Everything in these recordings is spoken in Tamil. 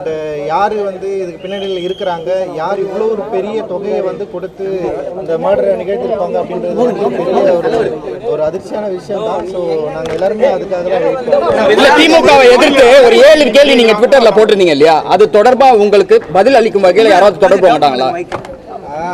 இந்த யார் வந்து இதுக்கு பின்னணியில் இருக்கிறாங்க? யார் இவ்வளோ ஒரு பெரிய தொகையை வந்து கொடுத்து இந்த மர்டரை நிகழ்த்திருப்பாங்க அப்படின்றது வந்து பெரிய ஒரு ஒரு அதிர்ச்சியான விஷயம் தான் ஸோ நாங்கள் எல்லாருமே அதுக்காக தான் வெயிட் பண்ணுறோம் திமுகவை எதிர்த்து ஒரு ஏழு கேள்வி நீங்க ட்விட்டர்ல போட்டிருந்தீங்க இல்லையா? அது தொடர்பா உங்களுக்கு பதில் அளிக்கும் வகையில் யாராவது தொடர்பு மாட்டாங்களா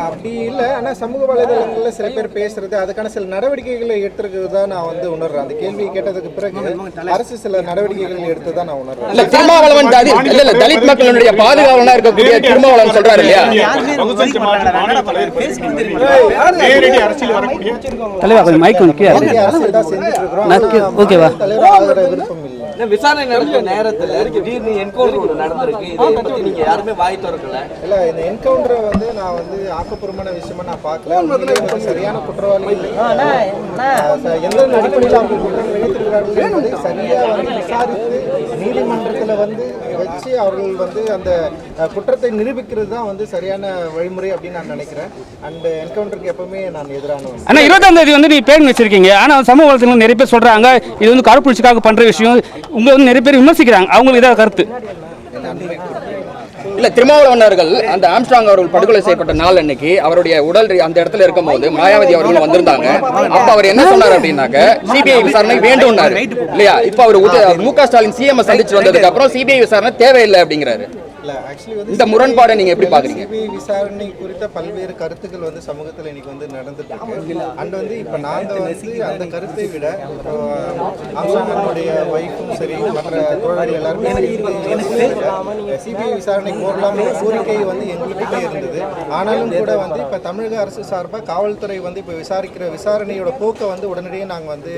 அப்படி இல்லை. ஆனால் சமூக வலைதளங்களில் சில பேர் பேசுறது அதுக்கான சில நடவடிக்கைகளை எடுத்துருக்கிறது தான் நான் வந்து உணர்றேன். அந்த கேள்வியை கேட்டதுக்கு பிறகு அரசு சில நடவடிக்கைகள் எடுத்து தான் நான் உணர்றேன். இல்ல திருமாவளவன் தலித் இல்ல இல்ல தலித் மக்களுடைய பாதுகாவலனா இருக்கக்கூடிய திருமாவளவன் சொல்றாரு இல்லையா? தலைவா கொஞ்சம் மைக் வந்து கீழே நேரடி அரசியல் தான் செஞ்சுட்டு இருக்கிறோம் நான் கே- ஓகேவா? தலைவர் ஆகிற விருப்பம் இல்லை. இந்த விசாரணை நடந்த நேரத்துல திடீர்னு என்கவுண்டர் ஒன்று நடந்திருக்கு. இதை பத்தி நீங்க யாருமே வாய் திறக்கல. இல்ல இந்த என்கவுண்டரை வந்து நான் வந்து ஆக்கப்பூர்வமான விஷயமா நான் பார்க்கல. சரியான ச- எந்த அடிப்படையில் அவங்க குற்றம் இழைத்திருக்கிறார்கள் என்பதை சரியா வந்து விசாரித்து நீதிமன்றத்துல வந்து வச்சு அவர்கள் வந்து அந்த குற்றத்தை நிரூபிக்கிறது தான் வந்து சரியான வழிமுறை அப்படின்னு நான் நினைக்கிறேன். அண்ட் என்கவுண்டருக்கு எப்பவுமே நான் எதிரானவன். அண்ணா இருபதாம் தேதி வந்து நீ பேர் வச்சிருக்கீங்க ஆனா சமூக வலைத்தளங்கள் நிறைய பேர் சொல்றாங்க இது வந்து கருப்புச்சிக்காக பண்ற விஷயம். உங்களை வந்து நிறைய பேர் விமர்சிக்கிறாங்க. அவங்களுக்கு ஏதாவது கருத்து. இல்ல திருமாவளவனர்கள் அந்த ஆம்ஸ்ட்ராங் அவர்கள் படுகொலை செய்யப்பட்ட நாள் அன்னைக்கு அவருடைய உடல் அந்த இடத்துல இருக்கும்போது மாயாவதி அவர்கள் வந்திருந்தாங்க. அப்ப அவர் என்ன சொன்னார் அப்படின்னாக்க சிபிஐ விசாரணை வேண்டும்னாரு. இல்லையா? இப்ப அவர் மு க ஸ்டாலின் சிஎம் சந்திச்சு வந்ததுக்கு அப்புறம் சிபிஐ விசாரணை தேவையில்லை அப்படிங்கிறாரு. இந்த முரண்பாடை நீங்க எப்படி பாக்குறீங்க? சிபிஐ விசாரணை குறித்த பல்வேறு கருத்துக்கள் வந்து சமூகத்தில் இன்னைக்கு வந்து நடந்துட்டு இருக்கு. அண்ட் வந்து இப்ப நாங்க வந்து அந்த கருத்தை விட ஆம்சாங்கனுடைய ஒய்ஃபும் சரி மற்ற தோழர்கள் எல்லாருமே சிபிஐ விசாரணை கோரலாம் கோரிக்கை வந்து எங்களுக்கிட்டே இருந்தது. ஆனாலும் கூட வந்து இப்ப தமிழக அரசு சார்பாக காவல்துறை வந்து இப்ப விசாரிக்கிற விசாரணையோட போக்கை வந்து உடனடியே நாங்க வந்து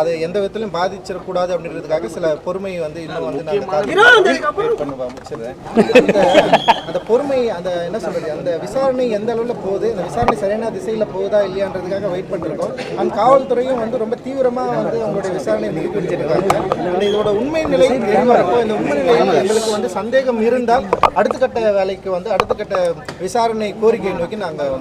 அதை எந்த விதத்திலும் பாதிச்சிடக்கூடாது அப்படின்றதுக்காக சில பொறுமை வந்து இன்னும் வந்து நாங்கள் பண்ணுவோம் முடிச்சிடுறேன் அந்த பொறுமை அந்த என்ன சொல்றது அந்த விசாரணை எந்த அளவுல போகுது அந்த விசாரணை சரியான திசையில போகுதா இல்லையான்றதுக்காக வெயிட் பண்ணிருக்கோம் அந்த காவல்துறையும் வந்து ரொம்ப தீவிரமா வந்து அவங்களுடைய விசாரணை ஈடுபட்டிருக்காங்க இதோட உண்மை நிலை தெரியவரப்போ இந்த உண்மை நிலையில் எங்களுக்கு வந்து சந்தேகம் இருந்தால் அடுத்த கட்ட வேலைக்கு வந்து அடுத்த கட்ட விசாரணை கோரிக்கை நோக்கி நாங்கள்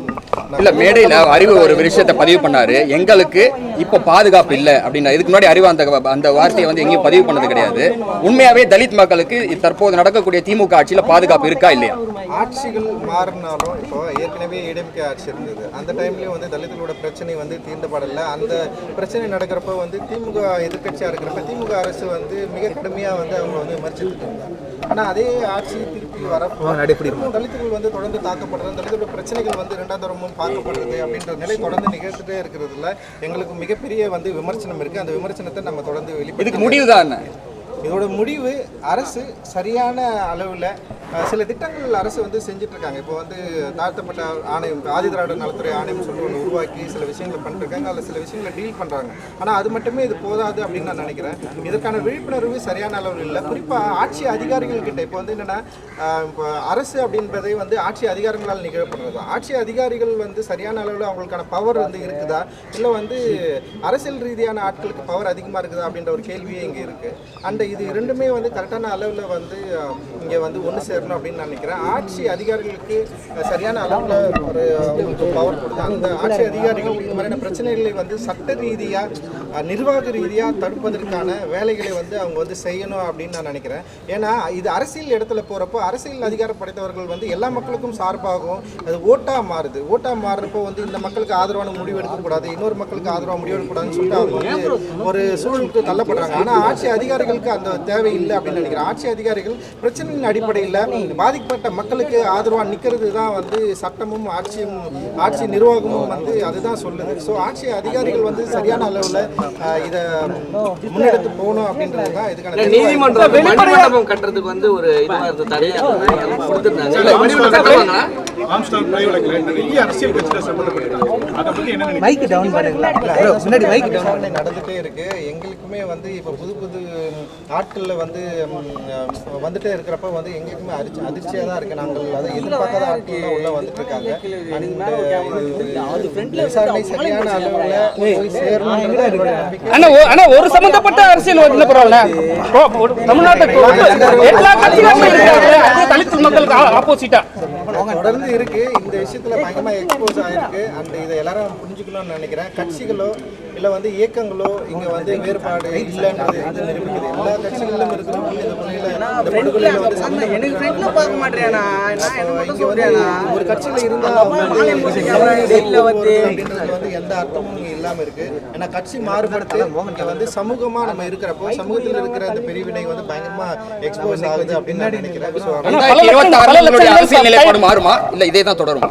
இல்ல மேடையில அறிவு ஒரு விஷயத்தை பதிவு பண்ணாரு. எங்களுக்கு இப்ப பாதுகாப்பு இல்ல அப்படின்னா இதுக்கு முன்னாடி அறிவு அந்த அந்த வார்த்தையை வந்து எங்கேயும் பதிவு பண்ணது கிடையாது. உண்மையாவே தலித் மக்களுக்கு தற்போது நடக்கக்கூடிய திமுக ஆட்சியில பாதுகாப்பு இருக்கா இல்லையா? ஆட்சிகள் மாறினாலும் இப்போ ஏற்கனவே ஏடிஎம்கே ஆட்சி இருந்தது. அந்த டைம்லயும் வந்து தலித்துகளோட பிரச்சனை வந்து தீர்ந்தப்படல அந்த பிரச்சனை நடக்கிறப்ப வந்து திமுக எதிர்கட்சியா இருக்கிறப்ப திமுக அரசு வந்து மிக கடுமையா வந்து அவங்க வந்து விமர்சித்துட்டு இருந்தாங்க. ஆனா அதே ஆட்சி திருப்பி வரப்போ திரும்பவும் தலித்துகள் வந்து தொடர்ந்து தாக்கப்படுறது தலித்தோட பிரச்சனைகள் வந்து இரண்டாம் தரமும் பார்க்கப்படுறது அப்படின்ற நிலை தொடர்ந்து நிகழ்ந்துட்டே இருக்கிறதுல எங்களுக்கு மிகப்பெரிய வந்து விமர்சனம் இருக்கு. அந்த விமர்சனத்தை நம்ம தொடர்ந்து இதுக்கு வெளிப்படுத்தி முடிவுதான் என்ன? இதோட முடிவு அரசு சரியான அளவில் சில திட்டங்கள் அரசு வந்து செஞ்சிட்ருக்காங்க. இப்போ வந்து தாழ்த்தப்பட்ட ஆணையம் ஆதி திராவிட நலத்துறை ஆணையம் சொல்லி ஒன்று உருவாக்கி சில விஷயங்களை பண்ணிருக்காங்க அதில் சில விஷயங்களை டீல் பண்ணுறாங்க ஆனால் அது மட்டுமே இது போதாது அப்படின்னு நான் நினைக்கிறேன். இதற்கான விழிப்புணர்வு சரியான அளவில் இல்லை. குறிப்பாக ஆட்சி அதிகாரிகள் கிட்ட இப்போ வந்து என்னென்னா இப்போ அரசு அப்படின்றதை வந்து ஆட்சி அதிகாரங்களால் நிகழப்படுறது. ஆட்சி அதிகாரிகள் வந்து சரியான அளவில் அவங்களுக்கான பவர் வந்து இருக்குதா? இல்லை வந்து அரசியல் ரீதியான ஆட்களுக்கு பவர் அதிகமாக இருக்குதா அப்படின்ற ஒரு கேள்வியே இங்கே இருக்குது அண்ட் இது இரண்டுமே வந்து கரெக்டான அளவில் வந்து இங்கே வந்து ஒன்று சேரணும் அப்படின்னு நான் நினைக்கிறேன். ஆட்சி அதிகாரிகளுக்கு சரியான அளவில் ஒரு பவர் கொடுத்து அந்த ஆட்சி அதிகாரிகள் இந்த மாதிரியான பிரச்சனைகளை வந்து சட்ட ரீதியாக நிர்வாக ரீதியாக தடுப்பதற்கான வேலைகளை வந்து அவங்க வந்து செய்யணும் அப்படின்னு நான் நினைக்கிறேன். ஏன்னா இது அரசியல் இடத்துல போகிறப்போ அரசியல் அதிகாரம் படைத்தவர்கள் வந்து எல்லா மக்களுக்கும் சார்பாகவும் அது ஓட்டாக மாறுது. ஓட்டாக மாறுறப்போ வந்து இந்த மக்களுக்கு ஆதரவான முடிவு எடுக்கக்கூடாது இன்னொரு மக்களுக்கு ஆதரவாக முடிவு எடுக்கக்கூடாதுன்னு சொல்லிட்டு அவங்க வந்து ஒரு சூழலுக்கு தள்ளப்படுறாங்க. ஆனால் ஆட்சி அதிகாரிகளுக்கு அந்த தேவை இல்லை அப்படின்னு நினைக்கிறேன். ஆட்சி அதிகாரிகள் பிரச்சனையின் அடிப்படையில் பாதிக்கப்பட்ட மக்களுக்கு ஆதரவாக நிற்கிறது தான் வந்து சட்டமும் ஆட்சியும் ஆட்சி நிர்வாகமும் வந்து அதுதான் சொல்லுது. ஸோ ஆட்சி அதிகாரிகள் வந்து சரியான அளவில் இதை முன்னெடுத்து போகணும் அப்படின்றது தான் இதுக்கான நீதிமன்றம் கட்டுறதுக்கு வந்து ஒரு இதுவா இருந்த ஆம்ஸ்டாங் கொலை வழக்குல நிறைய அரசியல் கட்சியில சம்பந்தப்பட்டிருக்காங்க அதை பத்தி என்ன நினைக்கிறீங்க? மைக் டவுன் முன்னாடி மைக் டவுன் நடந்துட்டே இருக்கு. எங்களுக்குமே வந்து இப்போ புது புது ஆட்கள்ல வந்து வந்துட்டே இருக்கிறப்ப வந்து எங்களுக்குமே அதிர்ச்சி அதிர்ச்சியா தான் இருக்கு. நாங்கள் அதை எதிர்பார்க்காத ஆட்கள் உள்ள வந்துட்டு இருக்காங்க விசாரணை சரியான அளவுல போய் சேரணும் அண்ணா ஒரு சம்பந்தப்பட்ட அரசியல் வந்து பரவாயில்ல? தமிழ்நாட்டுக்கு எல்லா கட்சிகளுமே இருக்காங்க மக்கள் மக்களுக்கு ஆப்போசிட்டா தொடர்ந்து இருக்கு. இந்த விஷயத்துல பயங்கரமா எக்ஸ்போஸ் ஆயிருக்கு. அந்த இதை எல்லாரும் புரிஞ்சுக்கணும்னு நினைக்கிறேன். கட்சிகளோ இல்ல வந்து இயக்கங்களோ இங்க வந்து வேறுபாடு இல்லைன்றது வந்து நிரூபிக்குது? எல்லா கட்சிகளிலும் இருக்கிறவங்க இந்த முறையில வந்து சம்மந்தப்பட்டிருக்காங்க. பார்க்க மாட்டேனா இங்க வந்து ஒரு கட்சியில இருந்தா அவங்க வந்து அப்படின்றது வந்து எந்த அர்த்தமும் இங்க இல்லாம இருக்கு. ஏன்னா கட்சி மாறுபடுத்து இங்க வந்து சமூகமா நம்ம இருக்கிறப்போ சமூகத்துல இருக்கிற அந்த பிரிவினை வந்து பயங்கரமா எக்ஸ்போஸ் ஆகுது அப்படின்னு நான் நினைக்கிறேன். இருபத்தி ஆறுல உங்களுடைய அரசியல் நிலைப்பாடு மாறுமா? இல்ல இதே தான் தொடருமா?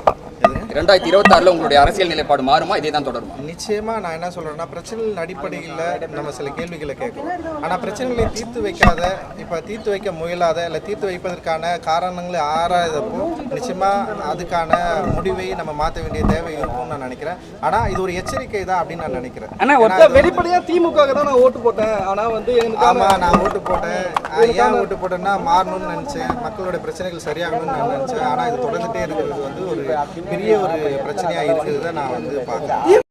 ரெண்டாயிரத்தி இருபத்தி ஆறுல உங்களுடைய அரசியல் நிலைப்பாடு மாறுமா? இதே தான் தொடருமா? நிச்சயமா நான் என்ன சொல்றேன்னா பிரச்சனைகளின் அடிப்படையில் நம்ம சில கேள்விகளை கேட்கணும் ஆனா பிரச்சனைகளை தீர்த்து வைக்காத இப்ப தீர்த்து வைக்க முயலாத இல்ல தீர்த்து வைப்பதற்கான காரணங்களை ஆராயதப்போ நிச்சயமா அதுக்கான முடிவை நம்ம மாற்ற வேண்டிய தேவை இருக்கும்னு நான் நினைக்கிறேன். ஆனா இது ஒரு எச்சரிக்கை தான் அப்படின்னு நான் நினைக்கிறேன். ஆனா வெளிப்படையா திமுக தான் நான் ஓட்டு போட்டேன். ஆனா வந்து ஆமா நான் ஓட்டு போட்டேன். ஏன் ஓட்டு போட்டேன்னா மாறணும்னு நினச்சேன். மக்களோட பிரச்சனைகள் சரியாகணும்னு நான் நினைச்சேன். ஆனா இது தொடர்ந்துட்டே இருக்கிறது வந்து ஒரு பெரிய ஒரு பிரச்சனையாக இருக்கிறத நான் வந்து பார்க்குறேன்.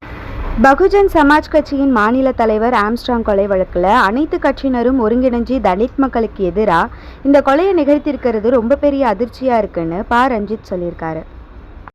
பகுஜன் சமாஜ் கட்சியின் மாநில தலைவர் ஆம்ஸ்ட்ராங் கொலை வழக்கில் அனைத்து கட்சியினரும் ஒருங்கிணைஞ்சு தலித் மக்களுக்கு எதிராக இந்த கொலையை நிகழ்த்தியிருக்கிறது ரொம்ப பெரிய அதிர்ச்சியாக இருக்குன்னு ப. ரஞ்சித் சொல்லியிருக்காரு.